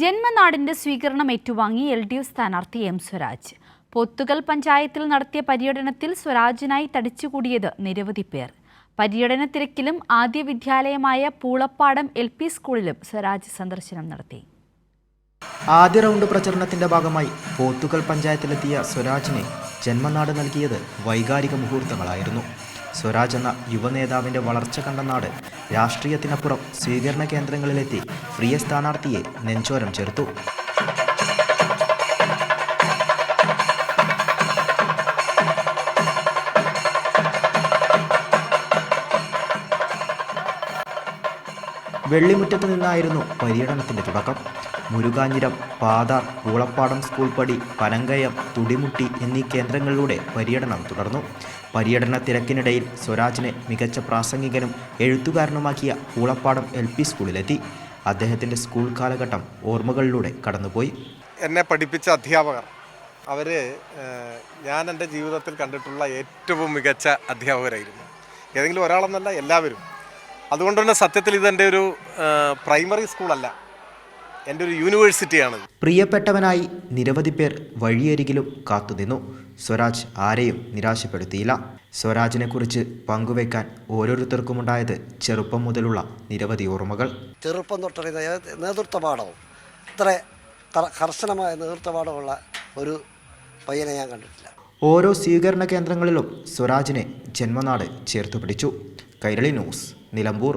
ജന്മനാടിന്റെ സ്വീകരണം ഏറ്റുവാങ്ങി L D F സ്ഥാനാർത്ഥി എം സ്വരാജ്. പൊത്തുകൽ പഞ്ചായത്തിൽ നടത്തിയ പര്യടനത്തിൽ സ്വരാജിനായി തടിച്ചുകൂടിയത് നിരവധി പേർ. പര്യടന തിരക്കിലും ആദ്യ വിദ്യാലയമായ പൂളപ്പാടം എൽ പി സ്കൂളിലും സ്വരാജ് സന്ദർശനം നടത്തി. ആദ്യ റൗണ്ട് പ്രചരണത്തിന്റെ ഭാഗമായി പോത്തുകൽ പഞ്ചായത്തിലെത്തിയ സ്വരാജിനെ ജന്മനാട് നൽകിയത് വൈകാരിക മുഹൂർത്തങ്ങളായിരുന്നു. സ്വരാജ് എന്ന യുവനേതാവിന്റെ വളർച്ച കണ്ട നാട് രാഷ്ട്രീയത്തിനപ്പുറം സ്വീകരണ കേന്ദ്രങ്ങളിലെത്തി പ്രിയ സ്ഥാനാർത്ഥിയെ നെഞ്ചോരം ചേർത്തു വെള്ളിമുറ്റത്ത് നിന്നായിരുന്നു പര്യടനത്തിന്റെ തുടക്കം. മുരുകാഞ്ഞിരം പാതാർ പൂളപ്പാടം സ്കൂൾ പടി പനങ്കയം തുടിമുട്ടി എന്നീ കേന്ദ്രങ്ങളിലൂടെ പര്യടനം തുടർന്നു. പര്യടന തിരക്കിനിടയിൽ സ്വരാജിനെ മികച്ച പ്രാസംഗികനും എഴുത്തുകാരനുമാക്കിയ പൂളപ്പാടം എൽ പി സ്കൂളിലെത്തി. അദ്ദേഹത്തിന്റെ സ്കൂൾ കാലഘട്ടം ഓർമ്മകളിലൂടെ കടന്നുപോയി. എന്നെ പഠിപ്പിച്ച അധ്യാപകർ. അവർ ഞാൻ എന്റെ ജീവിതത്തിൽ കണ്ടിട്ടുള്ള ഏറ്റവും മികച്ച അധ്യാപകരായിരുന്നു. ഏതെങ്കിലും ഒരാളെന്നല്ല എല്ലാവരും. അതുകൊണ്ട് തന്നെ സത്യത്തിൽ ഇതെന്റെ ഒരു പ്രൈമറി സ്കൂളല്ല എന്റെ ഒരു യൂണിവേഴ്സിറ്റിയാണ് പ്രിയപ്പെട്ടവനായി നിരവധി പേർ വഴിയരികിലും കാത്തുനിന്നു സ്വരാജ് ആരെയും നിരാശപ്പെടുത്തിയില്ല. സ്വരാജിനെ കുറിച്ച് സ്വരാജിനെക്കുറിച്ച് ഓരോരുത്തർക്കും ഓരോരുത്തർക്കുമുണ്ടായത് ചെറുപ്പം മുതലുള്ള നിരവധി ഓർമ്മകൾ. ചെറുപ്പം തൊട്ടറിയുന്ന നേതൃത്വ നേതൃത്വപാഠവും ഇത്ര കർശനമായ കർശനമായ നേതൃത്വപാഠമുള്ള ഒരു പയ്യനെ ഞാൻ കണ്ടിട്ടില്ല. ഓരോ സ്വീകരണ കേന്ദ്രങ്ങളിലും സ്വരാജിനെ ജന്മനാട് ചേർത്തു പിടിച്ചു. കൈരളി ന്യൂസ് നിലമ്പൂർ.